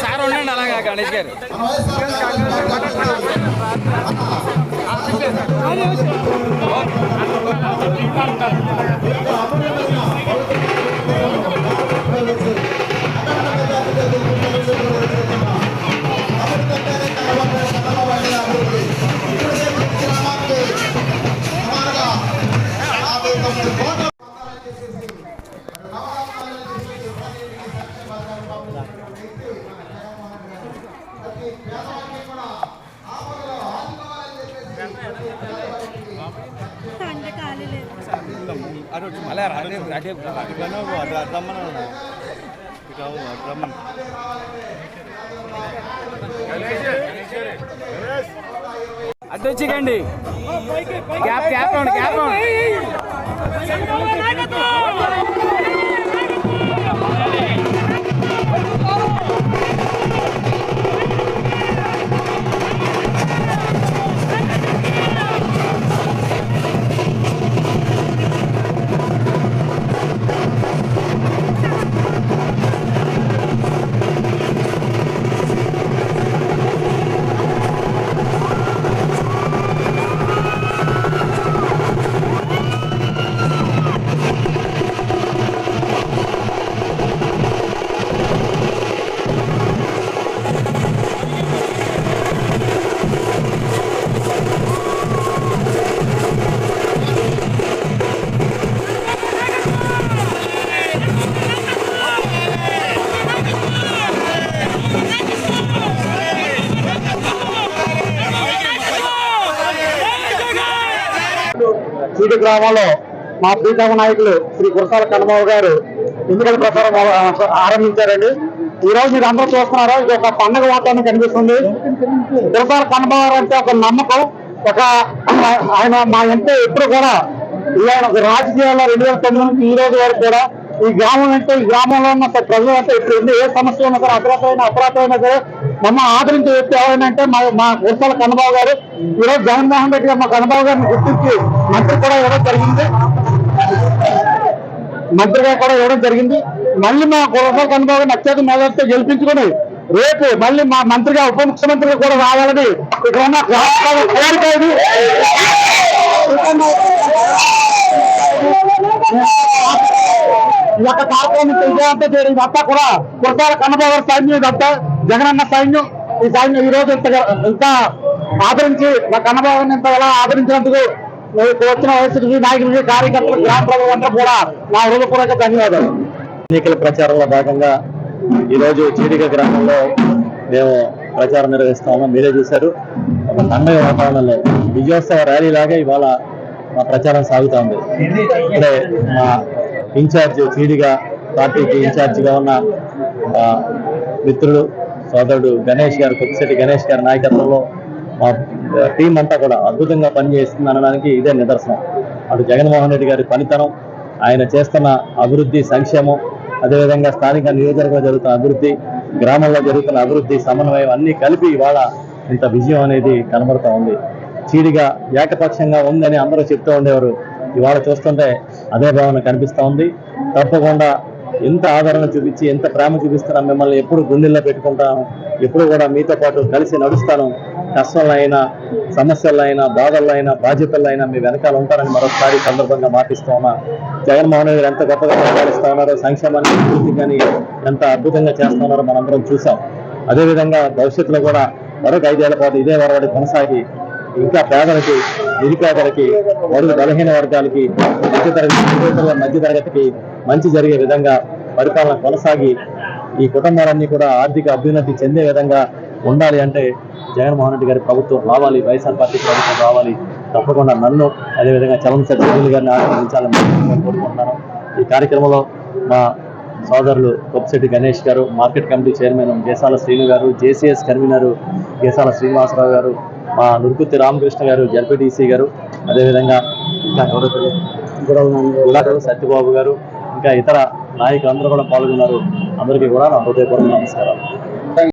Sir ఉండండి అలాగా గణేష్ గారు అలా అదే అదే. అటు వచ్చికండి గ్యాప్ గ్యాప్ అవ్వండి గ్యాప్ అవ్వండి చీటి గ్రామంలో మా ప్రీతమ నాయకులు శ్రీ గురసాల కన్నబాబు గారు ఎన్నికల ప్రచారం ఆరంభించారండి. ఈ రోజు మీరు అందరూ చూస్తున్నారా ఇది ఒక పండగ వాతావరణం కనిపిస్తుంది. గురసాల కన్నబాబు అంటే ఒక నమ్మకం ఒక ఆయన మా ఎంతో ఎప్పుడు కూడా ఈ ఆయన రాజకీయాల్లో రెండు వేల తొమ్మిది నుంచి ఈ రోజు వరకు కూడా ఈ గ్రామం అంటే ఈ గ్రామంలో ఉన్న ప్రజలు అంటే ఇప్పుడు ఏ సమస్య ఉన్నా సరే అపరాధమైన అపరాధమైనా సరే మమ్మ ఆదరించే వ్యక్తి ఎవరైనా మా మా కురసాల కన్నబాబు గారు. ఈరోజు జగన్మోహన్ రెడ్డి గారు మా కన్నబాబు గారిని గుర్తించి మంత్రి కూడా ఇవ్వడం జరిగింది. మంత్రిగా కూడా ఇవ్వడం జరిగింది. మళ్ళీ మా కురసాల కన్నబాబు గారిని అత్యధిక మెజార్టీతో గెలిపించుకొని రేపు మళ్ళీ మా మంత్రిగా ఉప ముఖ్యమంత్రిగా కూడా రావాలని ఇక్కడ ఉన్న గ్రామ ఈ యొక్క కార్యక్రమం విజయవంతం చేయడం ఇదంతా కూడా కుర్తాల కన్నబాబు సైన్యం ఇదంతా జగనన్న సైన్యం ఈ సైన్యం ఈ రోజు ఇంత ఇంత ఆదరించి మా కన్నబాబుని ఇంత ఎలా ఆదరించినందుకు వచ్చిన వైసీపీ నాయకులకి కార్యకర్తలు గ్రామ ప్రజలంతా కూడా నా హృదయపూర్వక ధన్యవాదాలు. ఎన్నికల ప్రచారంలో భాగంగా ఈ రోజు చీడిక గ్రామంలో మేము ప్రచారం నిర్వహిస్తాము మీరే చూశారు. ఒక పండుగ వాతావరణంలో విజయోత్సవ ర్యాలీ లాగా ఇవాళ మా ప్రచారం సాగుతా ఉంది. ఇప్పుడే మా ఇన్ఛార్జ్ చీడిగా పార్టీకి ఇన్ఛార్జిగా ఉన్న మిత్రుడు సోదరుడు గణేష్ గారు కొద్దిశెట్టి గణేష్ గారి నాయకత్వంలో మా టీం అంతా కూడా అద్భుతంగా పనిచేస్తుంది అనడానికి ఇదే నిదర్శనం. అటు జగన్మోహన్ రెడ్డి గారి పనితనం ఆయన చేస్తున్న అభివృద్ధి సంక్షేమం అదేవిధంగా స్థానిక నియోజకవర్గంలో జరుగుతున్న అభివృద్ధి గ్రామంలో జరుగుతున్న అభివృద్ధి సమన్వయం అన్ని కలిపి ఇవాళ ఇంత విజయం అనేది కనబడుతూ ఉంది. చీడిగా ఏకపక్షంగా ఉందని అందరూ చెప్తూ ఉండేవారు. ఇవాళ చూస్తుంటే అదే భావన కనిపిస్తూ ఉంది. తప్పకుండా ఎంత ఆదరణ చూపించి ఎంత ప్రేమ చూపిస్తారా మిమ్మల్ని ఎప్పుడు గుండెల్లో పెట్టుకుంటాను ఎప్పుడు కూడా మీతో పాటు కలిసి నడుస్తాను. కష్టంలో అయినా సమస్యల్లో అయినా బాధల్లో అయినా బాధ్యతల్లో అయినా మీ వెనకాల ఉంటారని మరొకసారి సందర్భంగా మాటిస్తూ ఉన్నా. జగన్మోహన్ రెడ్డి ఎంత గొప్పగా పరిపాలిస్తా ఉన్నారో సంక్షేమాన్ని అభివృద్ధి కానీ ఎంత అద్భుతంగా చేస్తున్నారో మనందరం చూసాం అదేవిధంగా భవిష్యత్తులో కూడా మరొక ఐదేళ్ళ పాటు ఇదే వరవడి కొనసాగి ఇంకా పేదలకి నిరుపేదలకి వరుగు బలహీన వర్గాలకి మధ్యతరగతి మధ్యతరగతికి మంచి జరిగే విధంగా పరిపాలన కొనసాగి ఈ కుటుంబాలన్నీ కూడా ఆర్థిక అభ్యున్నతి చెందే విధంగా ఉండాలి అంటే జగన్మోహన్ రెడ్డి గారి ప్రభుత్వం రావాలి వైఎస్ఆర్ పార్టీ ప్రభుత్వం రావాలి. తప్పకుండా నన్ను అదేవిధంగా చలం సత్యవేలు గారిని ఆశీర్వదించాలని నేను కోరుకుంటున్నాను. ఈ కార్యక్రమంలో మా సోదరులు కొప్పిశెట్టి గణేష్ గారు market committee chairman Gesala Srinu గారు జేసీఎస్ కన్వీనర్ గేసాల శ్రీనివాసరావు గారు మా నురుకుత్తి రామకృష్ణ గారు జడ్పీటీసీ గారు అదేవిధంగా సత్యబాబు గారు ఇంకా ఇతర నాయకులందరూ కూడా పాల్గొన్నారు. అందరికీ కూడా నా హృదయపూర్వక నమస్కారాలు.